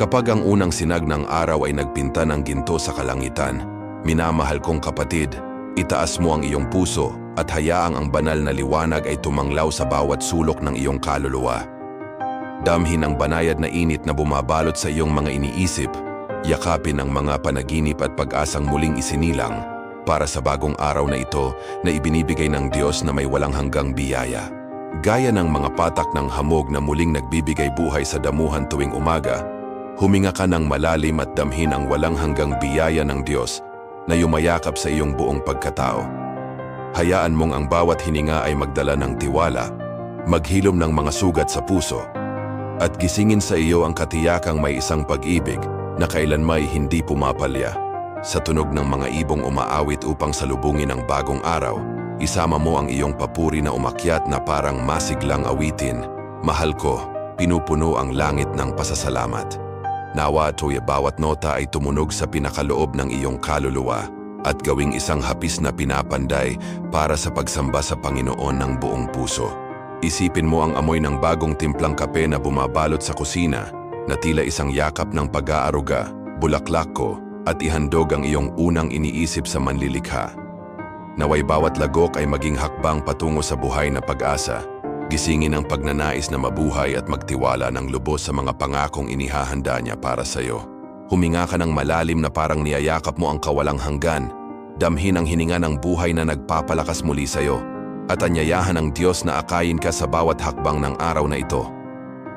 Kapag ang unang sinag ng araw ay nagpinta ng ginto sa kalangitan, minamahal kong kapatid, itaas mo ang iyong puso at hayaang ang banal na liwanag ay tumanglaw sa bawat sulok ng iyong kaluluwa. Damhin ang banayad na init na bumabalot sa iyong mga iniisip, yakapin ang mga panaginip at pag-asang muling isinilang para sa bagong araw na ito na ibinibigay ng Diyos na may walang hanggang biyaya. Gaya ng mga patak ng hamog na muling nagbibigay buhay sa damuhan tuwing umaga, huminga ka ng malalim at damhin ang walang hanggang biyaya ng Diyos na yumayakap sa iyong buong pagkatao. Hayaan mong ang bawat hininga ay magdala ng tiwala, maghilom ng mga sugat sa puso, at gisingin sa iyo ang katiyakang may isang pag-ibig na kailanmay hindi pumapalya. Sa tunog ng mga ibong umaawit upang salubungin ang bagong araw, isama mo ang iyong papuri na umakyat na parang masiglang awitin. Mahal ko, pinupuno ang langit ng pasasalamat. Nawa tuya bawat nota ay tumunog sa pinakaloob ng iyong kaluluwa at gawing isang hapis na pinapanday para sa pagsamba sa Panginoon ng buong puso. Isipin mo ang amoy ng bagong timplang kape na bumabalot sa kusina na tila isang yakap ng pag-aaruga, bulaklak ko at ihandog ang iyong unang iniisip sa manlilikha. Naway bawat lagok ay maging hakbang patungo sa buhay na pag-asa, gisingin ang pagnanais na mabuhay at magtiwala ng lubos sa mga pangakong inihahanda niya para sa iyo. Huminga ka ng malalim na parang niyayakap mo ang kawalang hanggan, damhin ang hininga ng buhay na nagpapalakas muli sa iyo, at anyayahan ng Diyos na akayin ka sa bawat hakbang ng araw na ito.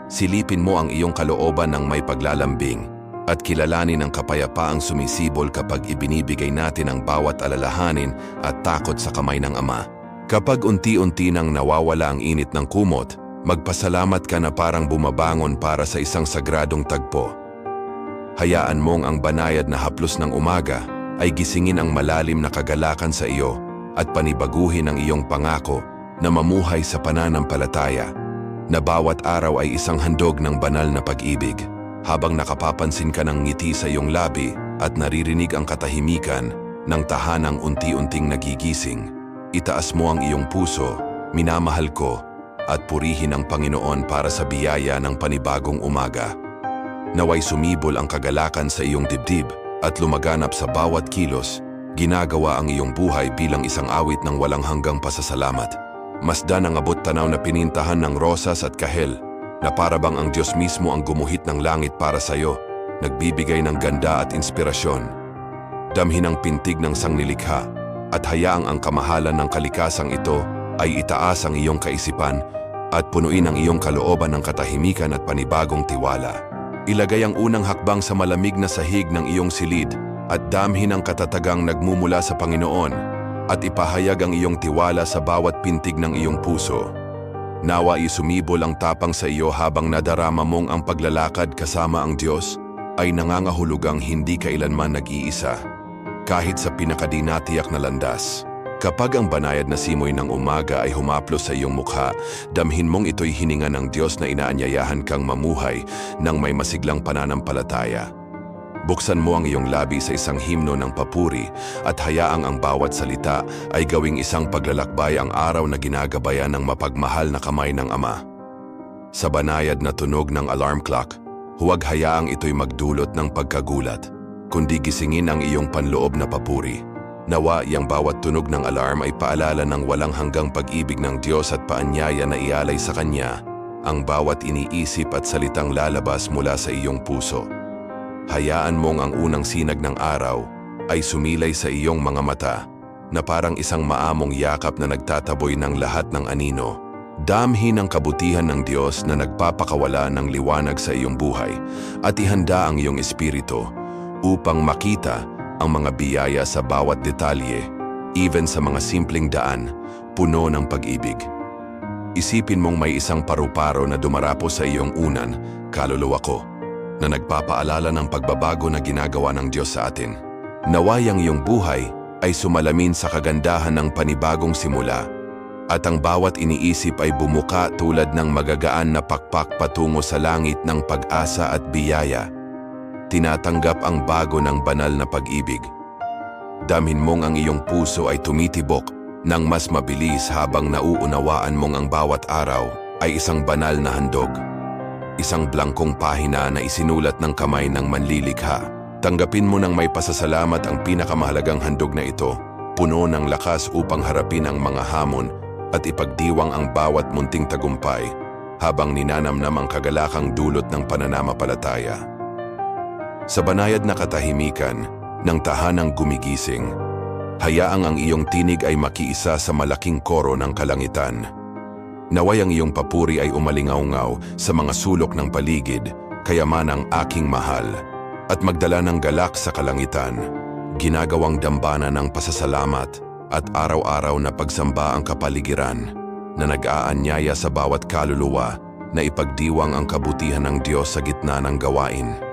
Silipin mo ang iyong kalooban ng may paglalambing at kilalanin ang kapayapaang sumisibol kapag ibinibigay natin ang bawat alalahanin at takot sa kamay ng Ama. Kapag unti-unti nang nawawala ang init ng kumot, magpasalamat ka na parang bumabangon para sa isang sagradong tagpo. Hayaan mong ang banayad na haplos ng umaga ay gisingin ang malalim na kagalakan sa iyo at panibaguhin ang iyong pangako na mamuhay sa pananampalataya na bawat araw ay isang handog ng banal na pag-ibig. Habang nakapapansin ka ng ngiti sa iyong labi at naririnig ang katahimikan ng tahanang unti-unting nagigising, itaas mo ang iyong puso, minamahal ko, at purihin ang Panginoon para sa biyaya ng panibagong umaga. Naway sumibol ang kagalakan sa iyong dibdib at lumaganap sa bawat kilos, ginagawa ang iyong buhay bilang isang awit ng walang hanggang pasasalamat. Masdan ang abot tanaw na pinintahan ng rosas at kahel, na para bang ang Diyos mismo ang gumuhit ng langit para sa iyo, nagbibigay ng ganda at inspirasyon. Damhin ang pintig ng sangnilikha at hayaang ang kamahalan ng kalikasang ito ay itaas ang iyong kaisipan at punuin ang iyong kalooban ng katahimikan at panibagong tiwala. Ilagay ang unang hakbang sa malamig na sahig ng iyong silid at damhin ang katatagang nagmumula sa Panginoon at ipahayag ang iyong tiwala sa bawat pintig ng iyong puso. Nawa isumibol ang tapang sa iyo habang nadarama mong ang paglalakad kasama ang Diyos ay nangangahulugang hindi kailanman nag-iisa, kahit sa pinakadinatiyak na landas. Kapag ang banayad na simoy ng umaga ay humaplos sa iyong mukha, damhin mong ito'y hininga ng Diyos na inaanyayahan kang mamuhay ng may masiglang pananampalataya. Buksan mo ang iyong labi sa isang himno ng papuri at hayaang ang bawat salita ay gawing isang paglalakbay ang araw na ginagabayan ng mapagmahal na kamay ng Ama. Sa banayad na tunog ng alarm clock, huwag hayaang ito'y magdulot ng pagkagulat, kundi gisingin ang iyong panloob na papuri. Nawa yang bawat tunog ng alarm ay paalala ng walang hanggang pag-ibig ng Diyos at paanyaya na ialay sa Kanya ang bawat iniisip at salitang lalabas mula sa iyong puso. Hayaan mong ang unang sinag ng araw ay sumilay sa iyong mga mata na parang isang maamong yakap na nagtataboy ng lahat ng anino. Damhin ang kabutihan ng Diyos na nagpapakawala ng liwanag sa iyong buhay at ihanda ang iyong espiritu upang makita ang mga biyaya sa bawat detalye, even sa mga simpleng daan, puno ng pag-ibig. Isipin mong may isang paru-paro na dumarapo sa iyong unan, kaluluwa ko, na nagpapaalala ng pagbabago na ginagawa ng Diyos sa atin. Nawayang iyong buhay ay sumalamin sa kagandahan ng panibagong simula at ang bawat iniisip ay bumuka tulad ng magagaan na pakpak patungo sa langit ng pag-asa at biyaya. Tinatanggap ang bago ng banal na pag-ibig. Damhin mong ang iyong puso ay tumitibok ng mas mabilis habang nauunawaan mong ang bawat araw ay isang banal na handog. isang blangkong pahina na isinulat ng kamay ng manlilikha. Tanggapin mo ng may pasasalamat ang pinakamahalagang handog na ito, puno ng lakas upang harapin ang mga hamon at ipagdiwang ang bawat munting tagumpay habang ninanamnam ang kagalakang dulot ng pananamapalataya. Sa banayad na katahimikan ng tahanang gumigising, hayaang ang iyong tinig ay makiisa sa malaking koro ng kalangitan. Naway ang iyong papuri ay umalingaw sa mga sulok ng paligid, kayamanang aking mahal, at magdala ng galak sa kalangitan, ginagawang dambana ng pasasalamat at araw-araw na pagsamba ang kapaligiran na nag-aanyaya sa bawat kaluluwa na ipagdiwang ang kabutihan ng Diyos sa gitna ng gawain.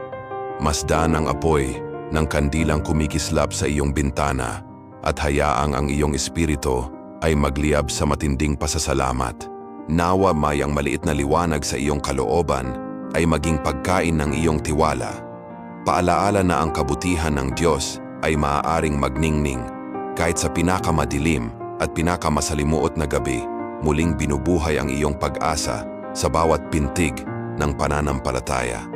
Masdan ang apoy ng kandilang kumikislap sa iyong bintana at hayaang ang iyong espiritu ay magliyab sa matinding pasasalamat. Nawa mayang maliit na liwanag sa iyong kalooban ay maging pagkain ng iyong tiwala. Paalaala na ang kabutihan ng Diyos ay maaaring magningning kahit sa pinakamadilim at pinakamasalimuot na gabi, muling binubuhay ang iyong pag-asa sa bawat pintig ng pananampalataya.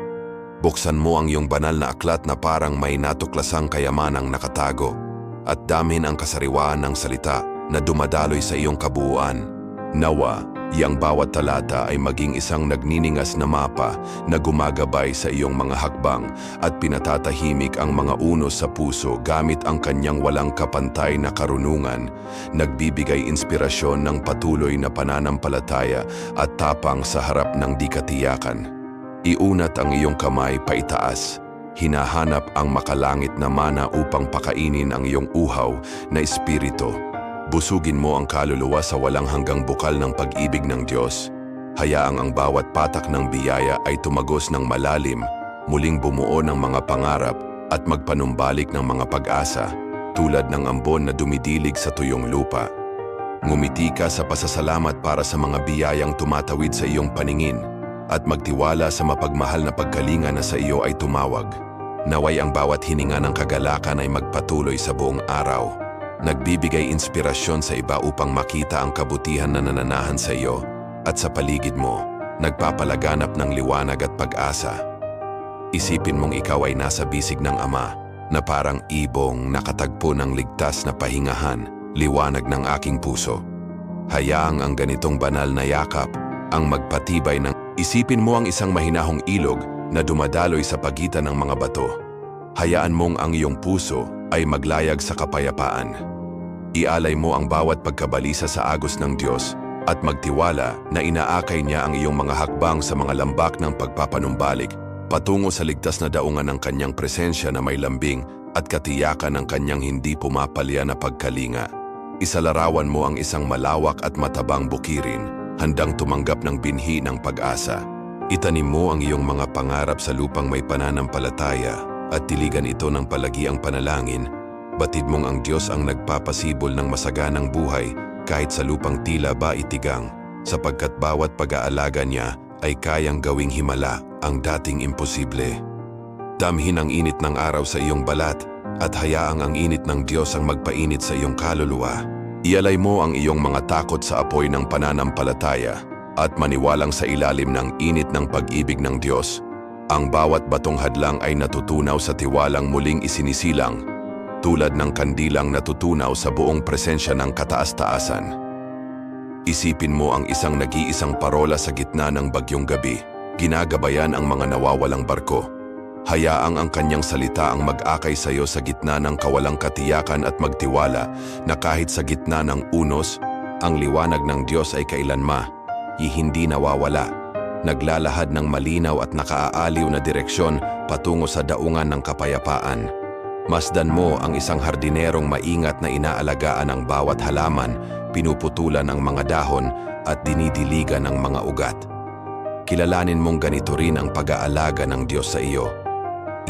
Buksan mo ang iyong banal na aklat na parang may natuklasang kayamanang nakatago at damin ang kasariwaan ng salita na dumadaloy sa iyong kabuuan. Nawa, iyang bawat talata ay maging isang nagniningas na mapa na gumagabay sa iyong mga hakbang at pinatatahimik ang mga unos sa puso gamit ang kanyang walang kapantay na karunungan, nagbibigay inspirasyon ng patuloy na pananampalataya at tapang sa harap ng di katiyakan. Iunat ang iyong kamay paitaas, hinahanap ang makalangit na mana upang pakainin ang iyong uhaw na espiritu. Busugin mo ang kaluluwa sa walang hanggang bukal ng pag-ibig ng Diyos. Hayaang ang bawat patak ng biyaya ay tumagos ng malalim, muling bumuo ng mga pangarap at magpanumbalik ng mga pag-asa, tulad ng ambon na dumidilig sa tuyong lupa. Ngumiti ka sa pasasalamat para sa mga biyayang tumatawid sa iyong paningin at magtiwala sa mapagmahal na pagkalinga na sa iyo ay tumawag. Naway ang bawat hininga ng kagalakan ay magpatuloy sa buong araw nagbibigay inspirasyon sa iba upang makita ang kabutihan na nananahan sa iyo at sa paligid mo, nagpapalaganap ng liwanag at pag-asa. Isipin mong ikaw ay nasa bisig ng Ama na parang ibong nakatagpo ng ligtas na pahingahan, liwanag ng aking puso. Hayaang ang ganitong banal na yakap ang magpatibay ng isipin mo ang isang mahinahong ilog na dumadaloy sa pagitan ng mga bato. Hayaan mong ang iyong puso ay maglayag sa kapayapaan. Ialay mo ang bawat pagkabalisa sa agos ng Diyos at magtiwala na inaakay niya ang iyong mga hakbang sa mga lambak ng pagpapanumbalik patungo sa ligtas na daungan ng kanyang presensya na may lambing at katiyakan ng kanyang hindi pumapalya na pagkalinga. Isalarawan mo ang isang malawak at matabang bukirin, handang tumanggap ng binhi ng pag-asa. Itanim mo ang iyong mga pangarap sa lupang may pananampalataya at tiligan ito ng palagiang panalangin Batid mong ang Diyos ang nagpapasibol ng masaganang buhay kahit sa lupang tila ba itigang, sapagkat bawat pag-aalaga niya ay kayang gawing himala ang dating imposible. Damhin ang init ng araw sa iyong balat at hayaang ang init ng Diyos ang magpainit sa iyong kaluluwa. Ialay mo ang iyong mga takot sa apoy ng pananampalataya at maniwalang sa ilalim ng init ng pag-ibig ng Diyos. Ang bawat batong hadlang ay natutunaw sa tiwalang muling isinisilang tulad ng kandilang natutunaw sa buong presensya ng kataas-taasan. Isipin mo ang isang nag-iisang parola sa gitna ng bagyong gabi, ginagabayan ang mga nawawalang barko. Hayaang ang kanyang salita ang mag-akay sa iyo sa gitna ng kawalang katiyakan at magtiwala na kahit sa gitna ng unos, ang liwanag ng Diyos ay kailanma, hindi nawawala. Naglalahad ng malinaw at nakaaaliw na direksyon patungo sa daungan ng kapayapaan. Masdan mo ang isang hardinerong maingat na inaalagaan ang bawat halaman, pinuputulan ang mga dahon at dinidiligan ang mga ugat. Kilalanin mong ganito rin ang pag-aalaga ng Diyos sa iyo.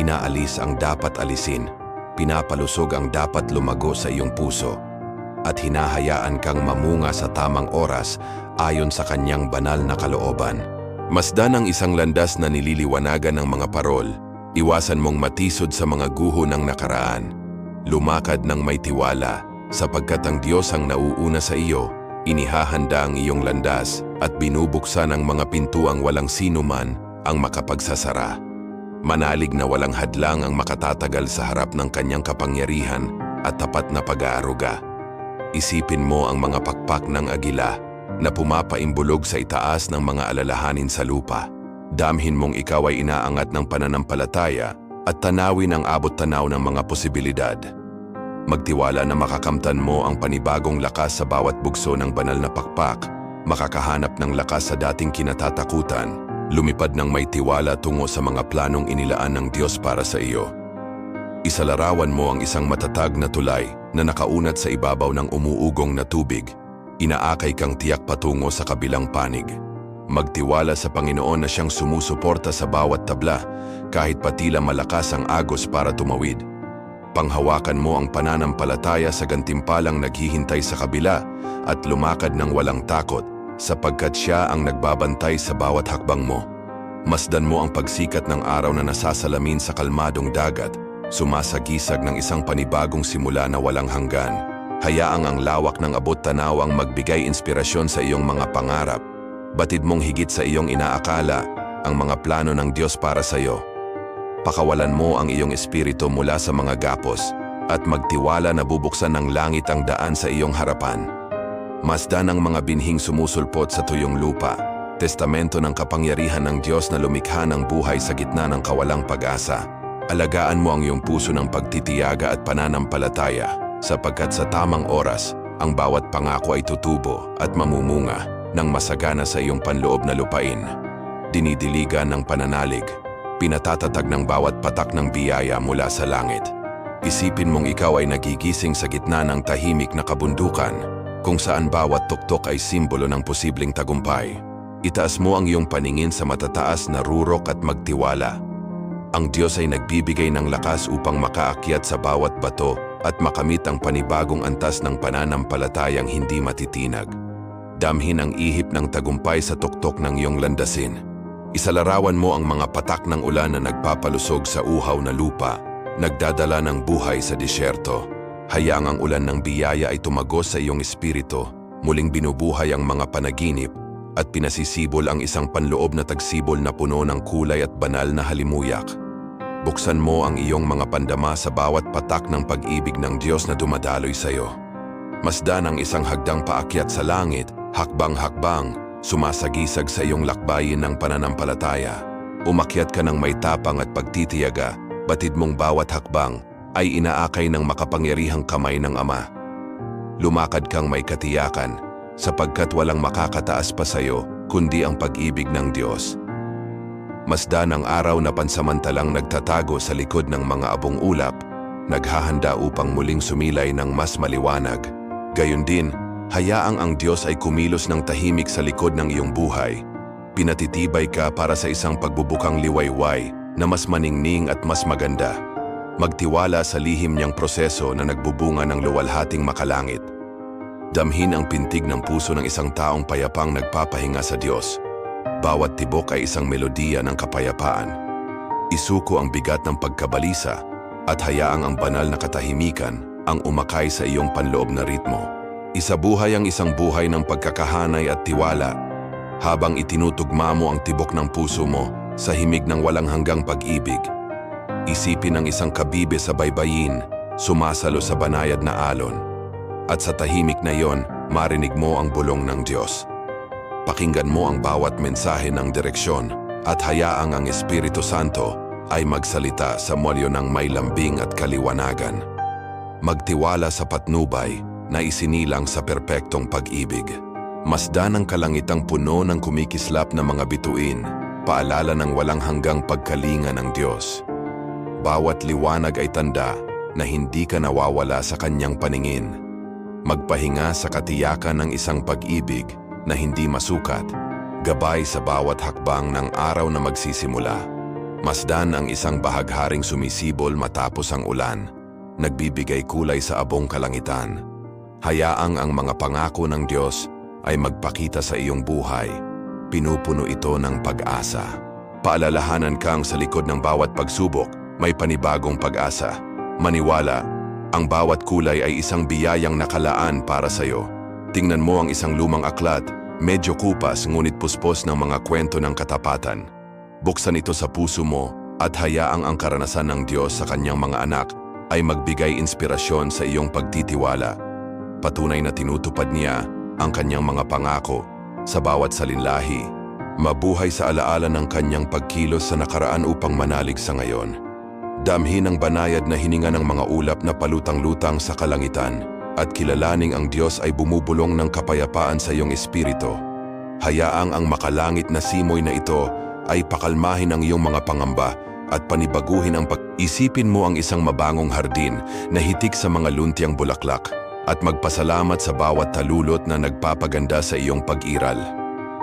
Inaalis ang dapat alisin, pinapalusog ang dapat lumago sa iyong puso, at hinahayaan kang mamunga sa tamang oras ayon sa kanyang banal na kalooban. Masdan ang isang landas na nililiwanagan ng mga parol, Iwasan mong matisod sa mga guho ng nakaraan. Lumakad ng may tiwala, sapagkat ang Diyos ang nauuna sa iyo, inihahanda ang iyong landas at binubuksan ang mga pintuang walang sinuman ang makapagsasara. Manalig na walang hadlang ang makatatagal sa harap ng kanyang kapangyarihan at tapat na pag-aaruga. Isipin mo ang mga pakpak ng agila na pumapaimbulog sa itaas ng mga alalahanin sa lupa. Damhin mong ikaw ay inaangat ng pananampalataya at tanawin ang abot tanaw ng mga posibilidad. Magtiwala na makakamtan mo ang panibagong lakas sa bawat bugso ng banal na pakpak, makakahanap ng lakas sa dating kinatatakutan, lumipad ng may tiwala tungo sa mga planong inilaan ng Diyos para sa iyo. Isalarawan mo ang isang matatag na tulay na nakaunat sa ibabaw ng umuugong na tubig. Inaakay kang tiyak patungo sa kabilang panig. Magtiwala sa Panginoon na siyang sumusuporta sa bawat tabla kahit patila malakas ang agos para tumawid. Panghawakan mo ang pananampalataya sa gantimpalang naghihintay sa kabila at lumakad ng walang takot sapagkat siya ang nagbabantay sa bawat hakbang mo. Masdan mo ang pagsikat ng araw na nasasalamin sa kalmadong dagat, sumasagisag ng isang panibagong simula na walang hanggan. Hayaang ang lawak ng abot tanaw ang magbigay inspirasyon sa iyong mga pangarap. Batid mong higit sa iyong inaakala ang mga plano ng Diyos para sa iyo. Pakawalan mo ang iyong espiritu mula sa mga gapos at magtiwala na bubuksan ng langit ang daan sa iyong harapan. Masdan ang mga binhing sumusulpot sa tuyong lupa, testamento ng kapangyarihan ng Diyos na lumikha ng buhay sa gitna ng kawalang pag-asa. Alagaan mo ang iyong puso ng pagtitiyaga at pananampalataya sapagkat sa tamang oras, ang bawat pangako ay tutubo at mamumunga ng masagana sa iyong panloob na lupain. Dinidiligan ng pananalig, pinatatatag ng bawat patak ng biyaya mula sa langit. Isipin mong ikaw ay nagigising sa gitna ng tahimik na kabundukan kung saan bawat tuktok ay simbolo ng posibleng tagumpay. Itaas mo ang iyong paningin sa matataas na rurok at magtiwala. Ang Diyos ay nagbibigay ng lakas upang makaakyat sa bawat bato at makamit ang panibagong antas ng pananampalatayang hindi matitinag. Damhin ang ihip ng tagumpay sa tuktok ng iyong landasin. Isalarawan mo ang mga patak ng ulan na nagpapalusog sa uhaw na lupa, nagdadala ng buhay sa disyerto. Hayaang ang ulan ng biyaya ay tumagos sa iyong espiritu, muling binubuhay ang mga panaginip, at pinasisibol ang isang panloob na tagsibol na puno ng kulay at banal na halimuyak. Buksan mo ang iyong mga pandama sa bawat patak ng pag-ibig ng Diyos na dumadaloy sa iyo. Masdan ang isang hagdang paakyat sa langit, hakbang-hakbang, sumasagisag sa iyong lakbayin ng pananampalataya. Umakyat ka ng may tapang at pagtitiyaga, batid mong bawat hakbang ay inaakay ng makapangyarihang kamay ng Ama. Lumakad kang may katiyakan, sapagkat walang makakataas pa sa iyo kundi ang pag-ibig ng Diyos. Masdan ang araw na pansamantalang nagtatago sa likod ng mga abong ulap, naghahanda upang muling sumilay ng mas maliwanag. Gayon din, hayaang ang Diyos ay kumilos ng tahimik sa likod ng iyong buhay. Pinatitibay ka para sa isang pagbubukang liwayway na mas maningning at mas maganda. Magtiwala sa lihim niyang proseso na nagbubunga ng luwalhating makalangit. Damhin ang pintig ng puso ng isang taong payapang nagpapahinga sa Diyos. Bawat tibok ay isang melodiya ng kapayapaan. Isuko ang bigat ng pagkabalisa at hayaang ang banal na katahimikan ang umakay sa iyong panloob na ritmo. Isabuhay ang isang buhay ng pagkakahanay at tiwala habang itinutugma mo ang tibok ng puso mo sa himig ng walang hanggang pag-ibig. Isipin ang isang kabibe sa baybayin, sumasalo sa banayad na alon. At sa tahimik na yon, marinig mo ang bulong ng Diyos. Pakinggan mo ang bawat mensahe ng direksyon at hayaang ang Espiritu Santo ay magsalita sa molyo ng may lambing at kaliwanagan. Magtiwala sa patnubay na isinilang sa perpektong pag-ibig. Masdan ang kalangitang puno ng kumikislap na mga bituin, paalala ng walang hanggang pagkalinga ng Diyos. Bawat liwanag ay tanda na hindi ka nawawala sa kanyang paningin. Magpahinga sa katiyakan ng isang pag-ibig na hindi masukat, gabay sa bawat hakbang ng araw na magsisimula. Masdan ang isang bahagharing sumisibol matapos ang ulan, nagbibigay kulay sa abong kalangitan. Hayaang ang mga pangako ng Diyos ay magpakita sa iyong buhay. Pinupuno ito ng pag-asa. Paalalahanan kang sa likod ng bawat pagsubok, may panibagong pag-asa. Maniwala, ang bawat kulay ay isang biyayang nakalaan para sa iyo. Tingnan mo ang isang lumang aklat, medyo kupas ngunit puspos ng mga kwento ng katapatan. Buksan ito sa puso mo at hayaang ang karanasan ng Diyos sa kanyang mga anak ay magbigay inspirasyon sa iyong pagtitiwala. Patunay na tinutupad niya ang kanyang mga pangako sa bawat salinlahi. Mabuhay sa alaala ng kanyang pagkilos sa nakaraan upang manalig sa ngayon. Damhin ang banayad na hininga ng mga ulap na palutang-lutang sa kalangitan at kilalaning ang Diyos ay bumubulong ng kapayapaan sa iyong espiritu. Hayaang ang makalangit na simoy na ito ay pakalmahin ang iyong mga pangamba at panibaguhin ang pag-isipin mo ang isang mabangong hardin na hitik sa mga luntiang bulaklak at magpasalamat sa bawat talulot na nagpapaganda sa iyong pag-iral.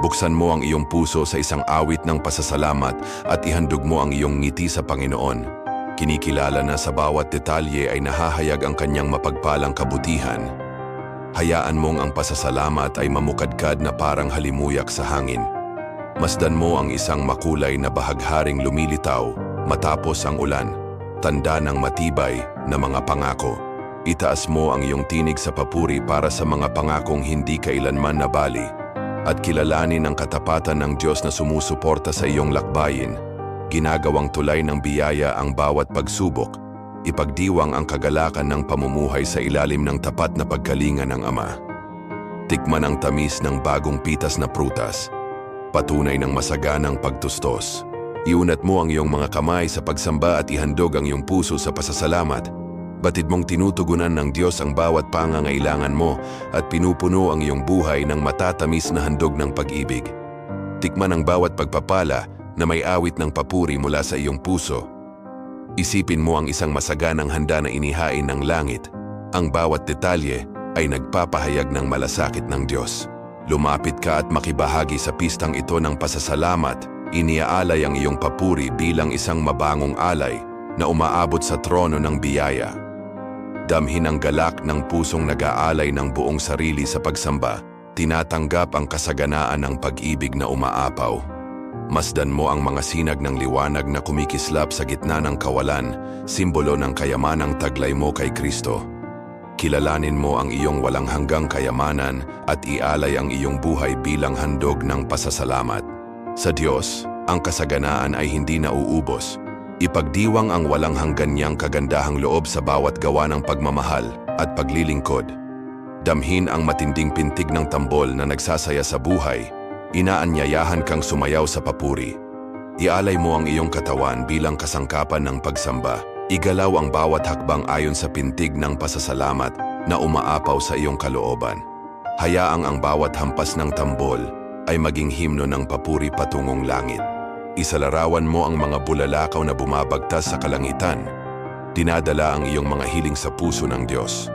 Buksan mo ang iyong puso sa isang awit ng pasasalamat at ihandog mo ang iyong ngiti sa Panginoon. Kinikilala na sa bawat detalye ay nahahayag ang kanyang mapagpalang kabutihan. Hayaan mong ang pasasalamat ay mamukadkad na parang halimuyak sa hangin. Masdan mo ang isang makulay na bahagharing lumilitaw matapos ang ulan, tanda ng matibay na mga pangako. Itaas mo ang iyong tinig sa papuri para sa mga pangakong hindi kailanman nabali at kilalanin ang katapatan ng Diyos na sumusuporta sa iyong lakbayin ginagawang tulay ng biyaya ang bawat pagsubok, ipagdiwang ang kagalakan ng pamumuhay sa ilalim ng tapat na pagkalinga ng Ama. Tikman ang tamis ng bagong pitas na prutas, patunay ng masaganang pagtustos. Iunat mo ang iyong mga kamay sa pagsamba at ihandog ang iyong puso sa pasasalamat. Batid mong tinutugunan ng Diyos ang bawat pangangailangan mo at pinupuno ang iyong buhay ng matatamis na handog ng pag-ibig. Tikman ang bawat pagpapala na may awit ng papuri mula sa iyong puso. Isipin mo ang isang masaganang handa na inihain ng langit. Ang bawat detalye ay nagpapahayag ng malasakit ng Diyos. Lumapit ka at makibahagi sa pistang ito ng pasasalamat. Iniaalay ang iyong papuri bilang isang mabangong alay na umaabot sa trono ng biyaya. Damhin ang galak ng pusong nag-aalay ng buong sarili sa pagsamba. Tinatanggap ang kasaganaan ng pag-ibig na umaapaw. Masdan mo ang mga sinag ng liwanag na kumikislap sa gitna ng kawalan, simbolo ng kayamanang taglay mo kay Kristo. Kilalanin mo ang iyong walang hanggang kayamanan at ialay ang iyong buhay bilang handog ng pasasalamat. Sa Diyos, ang kasaganaan ay hindi nauubos. Ipagdiwang ang walang hanggan niyang kagandahang loob sa bawat gawa ng pagmamahal at paglilingkod. Damhin ang matinding pintig ng tambol na nagsasaya sa buhay inaanyayahan kang sumayaw sa papuri. Ialay mo ang iyong katawan bilang kasangkapan ng pagsamba. Igalaw ang bawat hakbang ayon sa pintig ng pasasalamat na umaapaw sa iyong kalooban. Hayaang ang bawat hampas ng tambol ay maging himno ng papuri patungong langit. Isalarawan mo ang mga bulalakaw na bumabagtas sa kalangitan. Dinadala ang iyong mga hiling sa puso ng Diyos.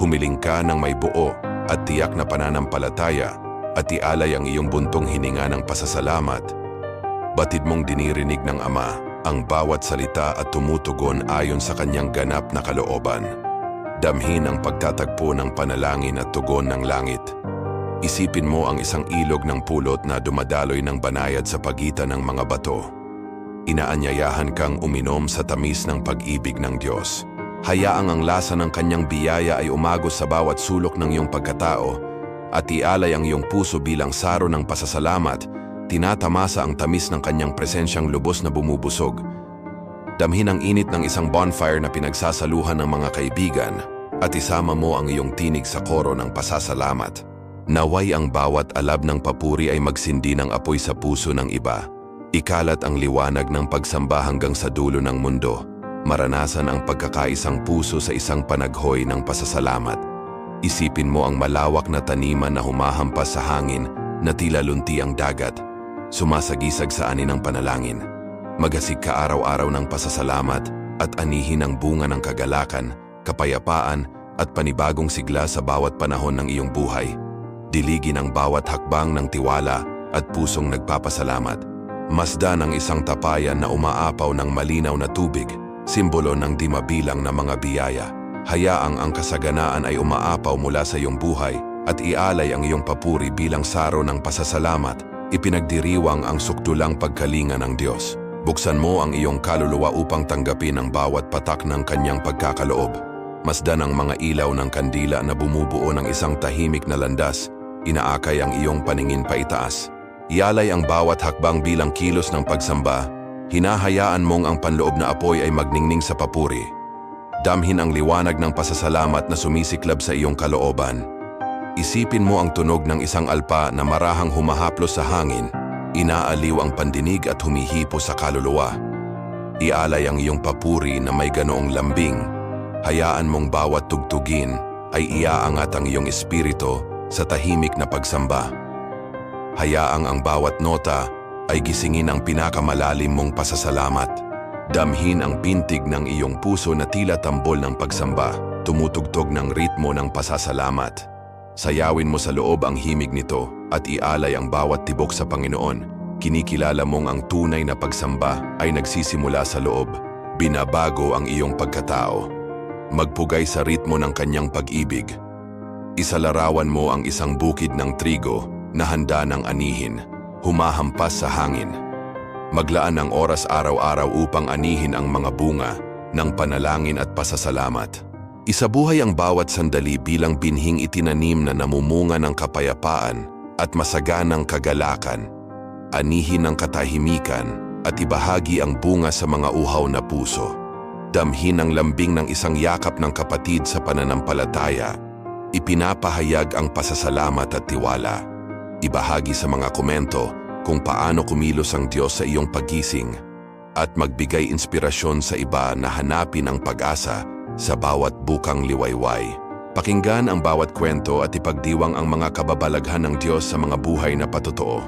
Humiling ka ng may buo at tiyak na pananampalataya at ialay ang iyong buntong hininga ng pasasalamat. Batid mong dinirinig ng Ama ang bawat salita at tumutugon ayon sa kanyang ganap na kalooban. Damhin ang pagtatagpo ng panalangin at tugon ng langit. Isipin mo ang isang ilog ng pulot na dumadaloy ng banayad sa pagitan ng mga bato. Inaanyayahan kang uminom sa tamis ng pag-ibig ng Diyos. Hayaang ang lasa ng kanyang biyaya ay umagos sa bawat sulok ng iyong pagkatao at ialay ang iyong puso bilang saro ng pasasalamat, tinatamasa ang tamis ng kanyang presensyang lubos na bumubusog. Damhin ang init ng isang bonfire na pinagsasaluhan ng mga kaibigan at isama mo ang iyong tinig sa koro ng pasasalamat. Naway ang bawat alab ng papuri ay magsindi ng apoy sa puso ng iba. Ikalat ang liwanag ng pagsamba hanggang sa dulo ng mundo. Maranasan ang pagkakaisang puso sa isang panaghoy ng pasasalamat. Isipin mo ang malawak na taniman na humahampas sa hangin na tila lunti ang dagat, sumasagisag sa ani ng panalangin. Magasig ka araw-araw ng pasasalamat at anihin ang bunga ng kagalakan, kapayapaan at panibagong sigla sa bawat panahon ng iyong buhay. Diligin ang bawat hakbang ng tiwala at pusong nagpapasalamat. Masdan ang isang tapayan na umaapaw ng malinaw na tubig, simbolo ng di mabilang na mga biyaya. Hayaang ang kasaganaan ay umaapaw mula sa iyong buhay at ialay ang iyong papuri bilang saro ng pasasalamat, ipinagdiriwang ang sukdulang pagkalinga ng Diyos. Buksan mo ang iyong kaluluwa upang tanggapin ang bawat patak ng kanyang pagkakaloob. Masdan ang mga ilaw ng kandila na bumubuo ng isang tahimik na landas, inaakay ang iyong paningin paitaas. Ialay ang bawat hakbang bilang kilos ng pagsamba, hinahayaan mong ang panloob na apoy ay magningning sa papuri. Damhin ang liwanag ng pasasalamat na sumisiklab sa iyong kalooban. Isipin mo ang tunog ng isang alpa na marahang humahaplos sa hangin, inaaliw ang pandinig at humihipo sa kaluluwa. Ialay ang iyong papuri na may ganoong lambing. Hayaan mong bawat tugtugin ay iaangat ang iyong espiritu sa tahimik na pagsamba. Hayaang ang bawat nota ay gisingin ang pinakamalalim mong pasasalamat. Damhin ang pintig ng iyong puso na tila tambol ng pagsamba, tumutugtog ng ritmo ng pasasalamat. Sayawin mo sa loob ang himig nito at ialay ang bawat tibok sa Panginoon. Kinikilala mong ang tunay na pagsamba ay nagsisimula sa loob. Binabago ang iyong pagkatao. Magpugay sa ritmo ng kanyang pag-ibig. Isalarawan mo ang isang bukid ng trigo na handa ng anihin, humahampas sa hangin. Maglaan ng oras araw-araw upang anihin ang mga bunga ng panalangin at pasasalamat. Isabuhay ang bawat sandali bilang binhing itinanim na namumunga ng kapayapaan at masaganang kagalakan. Anihin ang katahimikan at ibahagi ang bunga sa mga uhaw na puso. Damhin ang lambing ng isang yakap ng kapatid sa pananampalataya. Ipinapahayag ang pasasalamat at tiwala. Ibahagi sa mga komento kung paano kumilos ang Diyos sa iyong pagising at magbigay inspirasyon sa iba na hanapin ang pag-asa sa bawat bukang liwayway. Pakinggan ang bawat kwento at ipagdiwang ang mga kababalaghan ng Diyos sa mga buhay na patotoo.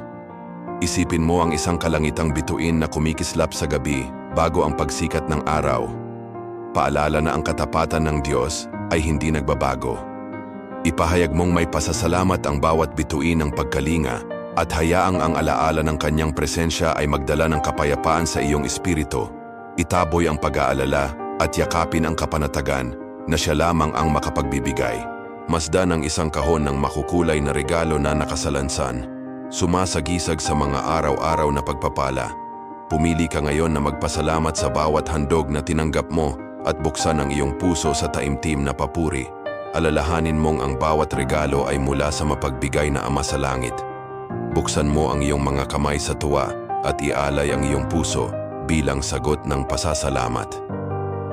Isipin mo ang isang kalangitang bituin na kumikislap sa gabi bago ang pagsikat ng araw. Paalala na ang katapatan ng Diyos ay hindi nagbabago. Ipahayag mong may pasasalamat ang bawat bituin ng pagkalinga at hayaang ang alaala ng kanyang presensya ay magdala ng kapayapaan sa iyong espiritu. Itaboy ang pag-aalala at yakapin ang kapanatagan na siya lamang ang makapagbibigay. Masdan ang isang kahon ng makukulay na regalo na nakasalansan. Sumasagisag sa mga araw-araw na pagpapala. Pumili ka ngayon na magpasalamat sa bawat handog na tinanggap mo at buksan ang iyong puso sa taimtim na papuri. Alalahanin mong ang bawat regalo ay mula sa mapagbigay na Ama sa langit. Buksan mo ang iyong mga kamay sa tuwa at ialay ang iyong puso bilang sagot ng pasasalamat.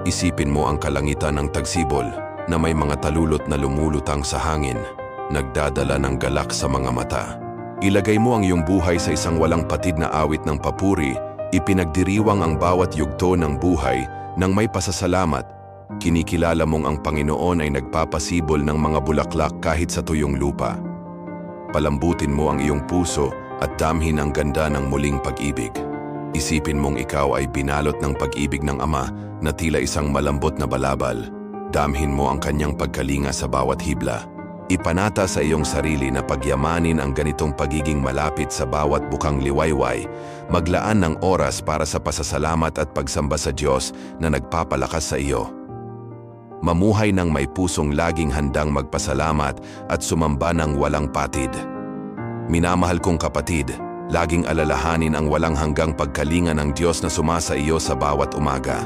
Isipin mo ang kalangitan ng tagsibol na may mga talulot na lumulutang sa hangin, nagdadala ng galak sa mga mata. Ilagay mo ang iyong buhay sa isang walang patid na awit ng papuri, ipinagdiriwang ang bawat yugto ng buhay ng may pasasalamat. Kinikilala mong ang Panginoon ay nagpapasibol ng mga bulaklak kahit sa tuyong lupa. Palambutin mo ang iyong puso at damhin ang ganda ng muling pag-ibig. Isipin mong ikaw ay binalot ng pag-ibig ng Ama na tila isang malambot na balabal. Damhin mo ang kanyang pagkalinga sa bawat hibla. Ipanata sa iyong sarili na pagyamanin ang ganitong pagiging malapit sa bawat bukang liwayway, maglaan ng oras para sa pasasalamat at pagsamba sa Diyos na nagpapalakas sa iyo. Mamuhay ng may pusong laging handang magpasalamat at sumamba ng walang patid. Minamahal kong kapatid, laging alalahanin ang walang hanggang pagkalinga ng Diyos na sumasa iyo sa bawat umaga.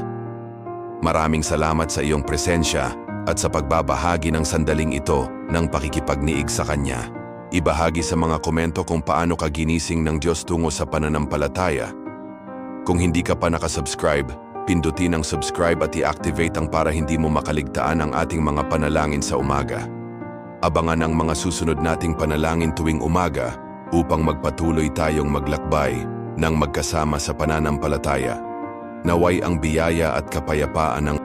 Maraming salamat sa iyong presensya at sa pagbabahagi ng sandaling ito ng pakikipagniig sa Kanya. Ibahagi sa mga komento kung paano ka ginising ng Diyos tungo sa pananampalataya. Kung hindi ka pa nakasubscribe, pindutin ang subscribe at i-activate ang para hindi mo makaligtaan ang ating mga panalangin sa umaga. Abangan ang mga susunod nating panalangin tuwing umaga upang magpatuloy tayong maglakbay ng magkasama sa pananampalataya. Naway ang biyaya at kapayapaan ng